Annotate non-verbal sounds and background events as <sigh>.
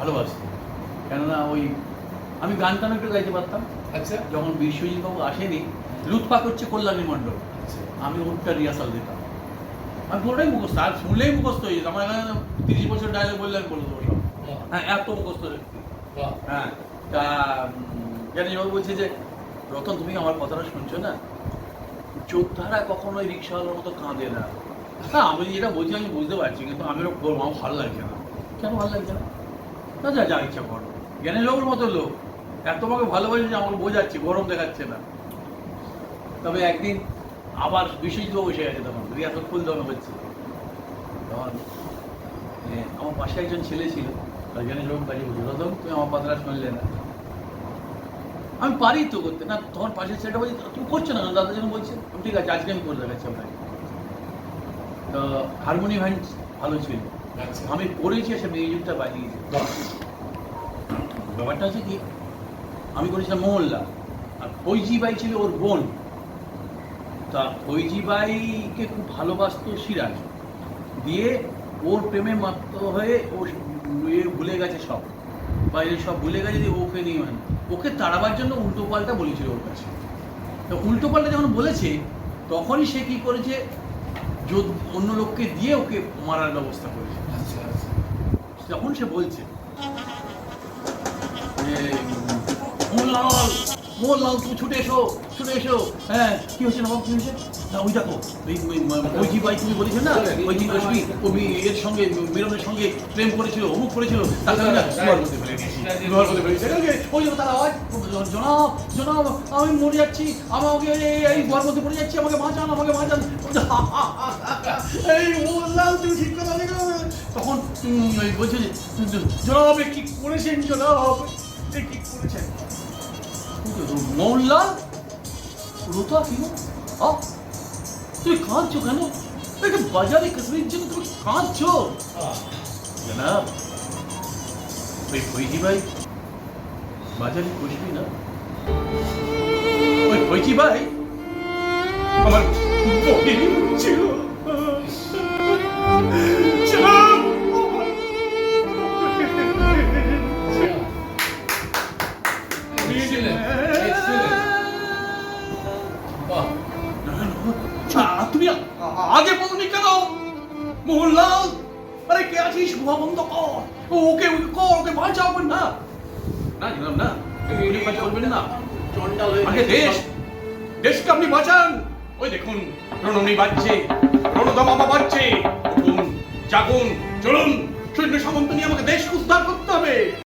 ভালোবাসতো। কেননা ওই আমি গান টান একটু গাইতে পারতাম। আচ্ছা। যখন বিশ্বজিৎ বাবু আসেনি লুৎপাক হচ্ছে কল্যাণী মণ্ডল। আচ্ছা। আমি ওটা রিহার্সাল দিতাম। আমি পুরোটাই মুখস্থ আর শুনলেই মুখস্থ হয়ে যেত। আমার এখানে তিরিশ বছর ডায়লগ বললে আমি বলে দেবো সব। হ্যাঁ এত মুখস্থ ব্যক্তি। হ্যাঁ তা জানি বাবু বলছে যে রতন তুমি আমার কথাটা শুনছো না? যোদ্ধারা কখনোই রিক্সাওয়ালার মতো কাঁদে না। হ্যাঁ আমি যেটা বলছি আমি বুঝতে পারছি কিন্তু আমি করব আমার ভালো লাগছে না। কেন ভালো লাগছে না? যা যা ইচ্ছা করো। জ্ঞানী লোকের মতো লোক। এত তোমাকে ভালোবাসে যে আমাকে বোঝাচ্ছে, গরম দেখাচ্ছে না। তবে একদিন আবার বিশ্বজিৎ বসে গেছে তখন রিয়াসত ফুল দেওয়ানো হচ্ছে। তখন আমার পাশে একজন ছেলে ছিল। জন্য যখন কাজে বলছিল রতন তুমি আমার কথাটা শুনলে না। আমি পারি তো করতে। না, তোমার পাশের ছেলেটা বলছি তুমি করছ না? দাদা যখন বলছে ঠিক আছে, আজকে আমি করে দেখাচ্ছি আপনাকে। তো হারমোনিয়াম হ্যান্ড ভালো ছিল। আমি করেছি, সে মিউজিকটা বাজিয়েছি। ব্যাপারটা হচ্ছে কি, আমি করেছিলাম মোহল্লা আর ফৈজি বাই ছিল ওর বোন। তা ফৈজি বাইকে খুব ভালোবাসতো সিরাজ। দিয়ে ওর প্রেমে মাত্র হয়ে ও ভুলে গেছে সব। বাইরে সব ভুলে গেছে দিয়ে ওকে নিয়ে মানে ওকে তাড়াবার জন্য উল্টো পাল্টা বলেছিল ওর কাছে। তো উল্টো পাল্টা যখন বলেছে, তখনই সে কি করেছে অন্য লোককে দিয়ে ওকে মারার ব্যবস্থা করেছে আচ্ছা আচ্ছা তখন সে বলছে মোহনলাল মোহনলাল তুমি ছুটে এসো ছুটে এসো হ্যাঁ কি হচ্ছে না বাবু কি হয়েছে না ওই দেখো ওই ভাই তুমি বলেছ না ওই জি রশ্মি ওই এর সঙ্গে সঙ্গে প্রেম করেছিল অমুক করেছিল তাকে গুহার মধ্যে ফেলে ওই যে- ওই যে তার আওয়াজ জনাব জনাব আমি মরে যাচ্ছি আমাকে এই- গুহার মধ্যে পড়ে যাচ্ছি আমাকে বাঁচান আমাকে বাঁচান। <laughs> এই মোহনলাল তুমি ঠিক কথা তখন বলছে জনাব কি করেছেন জনাব? কি করেছেন? মোহনলাল রোতা কি গো? আ? তুমি কাঁদছো কেন? বাজারে কাশ্মীর জন্য তুমি কাঁদছো। জনাব ওই ফৈজি ভাই বাজারে খুশবি না? ওই ফৈজি ভাই? আমার বহিনী ছিল। জনাব, Excellent, excellent. বাহ, আ, তুমি আ- আগে বলনি কেন? মোহনলাল আরে কে আছিস? গুহা বন্ধ কর। ওকে ওকে কর ওকে বাঁচাও না। না জানাম না। কাজ করবেন না। আগে দেশ দেশকে আপনি বাঁচান। ওই দেখুন রণনী বাজছে রণদামামা বাজছে উঠুন জাগুন চলুন। সৈন্য সামন্ত নিয়ে আমাকে দেশ